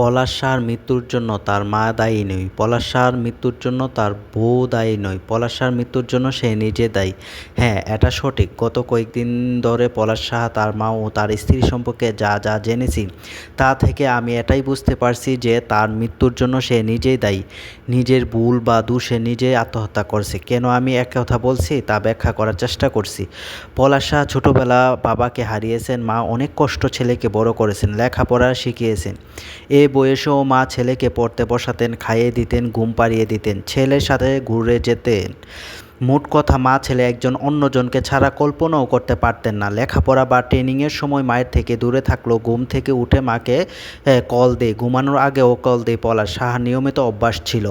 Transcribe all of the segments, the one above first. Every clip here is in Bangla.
পলাশ শাহর মৃত্যুর জন্য তার মা দায়ী নয় পলাশ শাহর মৃত্যুর জন্য তার বউ দায়ী নয় পলাশ শাহর মৃত্যুর জন্য সে নিজে দায়ী। হ্যাঁ এটা সঠিক। গত কয়েকদিন ধরে পলাশ শাহ তার মা ও তার স্ত্রী সম্পর্কে যা যা জেনেছি, তা থেকে আমি এটাই বুঝতে পারছি যে তার মৃত্যুর জন্য সে নিজেই দায়ী। নিজের ভুল বা দোষে নিজেই আত্মহত্যা করছে। কেন আমি এক কথা বলছি? তা ব্যাখ্যা করার চেষ্টা করছি। পলাশ শাহ ছোটোবেলা বাবাকে হারিয়েছেন, মা অনেক কষ্ট ছেলেকে বড় করেছেন, লেখাপড়া শিখিয়েছেন। এ বয়সেও মা ছেলেকে পড়তে বসাতেন, খাইয়ে দিতেন, ঘুম পাড়িয়ে দিতেন, ছেলের সাথে ঘুরে যেতেন। মোট কথা, মা ছেলে একজন অন্যজনকে ছাড়া কল্পনাও করতে পারতেন না। লেখাপড়া বা ট্রেনিংয়ের সময় মায়ের থেকে দূরে থাকলেও ঘুম থেকে উঠে মাকে কল দেয়। ঘুমানোর আগেও কল দেয় পলাশ সাহা। নিয়মিত অভ্যাস ছিল।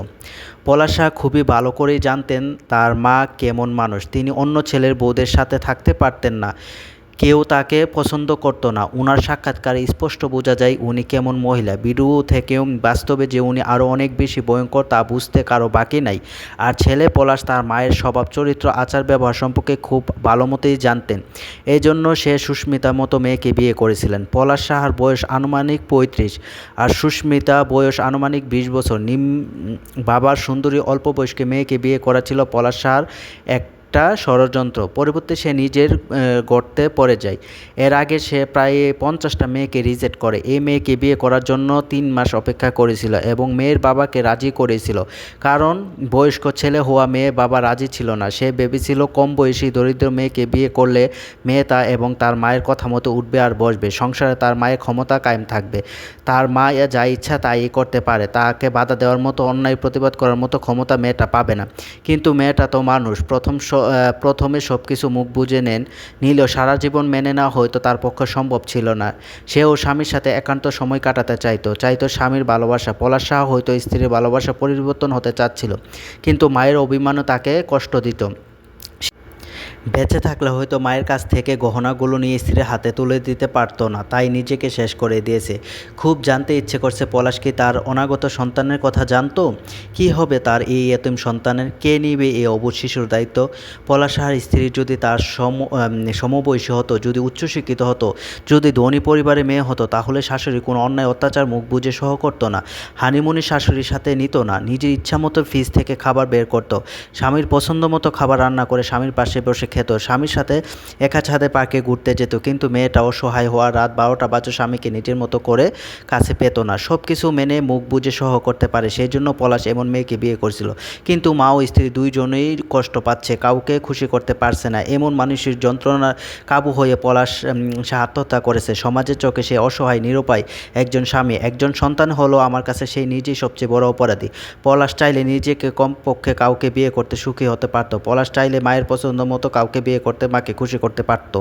পলাশ শাহ খুবই ভালো করেই জানতেন তার মা কেমন মানুষ। তিনি অন্য ছেলের বউদের সাথে থাকতে পারতেন না। কেউ তাকে পছন্দ করতো না। উনার সাক্ষাৎকারে স্পষ্ট বোঝা যায় উনি কেমন মহিলা। ভিডিও থেকেও বাস্তবে যে উনি আরও অনেক বেশি ভয়ঙ্কর তা বুঝতে কারও বাকি নাই। আর ছেলে পলাশ তার মায়ের স্বভাব, চরিত্র, আচার, ব্যবহার সম্পর্কে খুব ভালো মতোই জানতেন। এই জন্য সে সুস্মিতার মতো মেয়েকে বিয়ে করেছিলেন। পলাশ সাহার বয়স আনুমানিক পঁয়ত্রিশ আর সুস্মিতা বয়স আনুমানিক বিশ বছর। নিম বাবার সুন্দরী অল্প বয়স্কে মেয়েকে বিয়ে করা ছিল পলাশ সাহার এক একটা ষড়যন্ত্র। পরবর্তী সে নিজের গর্তে পড়ে যায়। এর আগে সে প্রায় পঞ্চাশটা মেয়েকে রিজেক্ট করে। এই মেয়েকে বিয়ে করার জন্য তিন মাস অপেক্ষা করেছিল এবং মেয়ের বাবাকে রাজি করেছিল। কারণ বয়স্ক ছেলে হওয়া মেয়ে বাবা রাজি ছিল না। সে ভেবেছিল কম বয়সী দরিদ্র মেয়েকে বিয়ে করলে মেয়ে তা এবং তার মায়ের কথা মতো উঠবে আর বসবে। সংসারে তার মায়ের ক্ষমতা কায়েম থাকবে। তার মা যা ইচ্ছা তাই করতে পারে। তাকে বাধা দেওয়ার মতো, অন্যায় প্রতিবাদ করার মতো ক্ষমতা মেয়েটা পাবে না। কিন্তু মেয়েটা তো মানুষ। প্রথম প্রথমে সব কিছু মুখ বুঝে নেন। নিলেও সারা জীবন মেনে না হয়তো তার পক্ষে সম্ভব ছিল না। সেও স্বামীর সাথে একান্ত সময় কাটাতে চাইতো। চাইতো স্বামীর ভালোবাসা। পলাশ শাহ হয়তো স্ত্রীর ভালোবাসা পরিবর্তন হতে চাচ্ছিল। কিন্তু মায়ের অভিমানও তাকে কষ্ট দিত। বেঁচে থাকলে হয়তো মায়ের কাছ থেকে গহনাগুলো নিয়ে স্ত্রীর হাতে তুলে দিতে পারতো না, তাই নিজেকে শেষ করে দিয়েছে। খুব জানতে ইচ্ছে করছে পলাশ কি তার অনাগত সন্তানের কথা জানতো? কি হবে তার এই এতম সন্তানের? কে নিবে এই অবুধ শিশুর দায়িত্ব? পলাশাহার স্ত্রী যদি তার সম সমবয়সী হতো, যদি উচ্চশিক্ষিত হতো, যদি ধনী পরিবারে মেয়ে হতো, তাহলে শাশুড়ি কোনো অন্যায় অত্যাচার মুখ বুঝে সহ করতো না। হানিমুনি শাশুড়ির সাথে নিত না, নিজের ইচ্ছা মতো ফ্রিজ থেকে খাবার বের করতো। স্বামীর পছন্দ মতো খাবার রান্না করে স্বামীর পাশে বসে খেত। স্বামীর সাথে একা ছাদে পার্কে ঘুরতে যেত, কিন্তু মেয়েটা অসহায় হওয়া রাত বারোটা বাজে স্বামীকে নিজের মতো করে কাছে পেত না। সব কিছু মেনে মুখ বুঝে সহ করতে পারে সেই জন্য পলাশ এমন মেয়েকে বিয়ে করছিল। কিন্তু মা ও স্ত্রী দুইজনেই কষ্ট পাচ্ছে, কাউকে খুশি করতে পারছে না। এমন মানুষের যন্ত্রণা কাবু হয়ে পলাশ সে আত্মহত্যা করেছে। সমাজের চোখে সে অসহায়, নিরুপায় একজন স্বামী। একজন সন্তান হলো আমার কাছে সেই নিজেই সবচেয়ে বড় অপরাধী। পলাশ চাইলে নিজেকে কমপক্ষে কাউকে বিয়ে করতে সুখী হতে পারতো। পলাশ চাইলে মায়ের পছন্দ মতো কাউকে বিয়ে করতে মাকে খুশি করতে পারতো।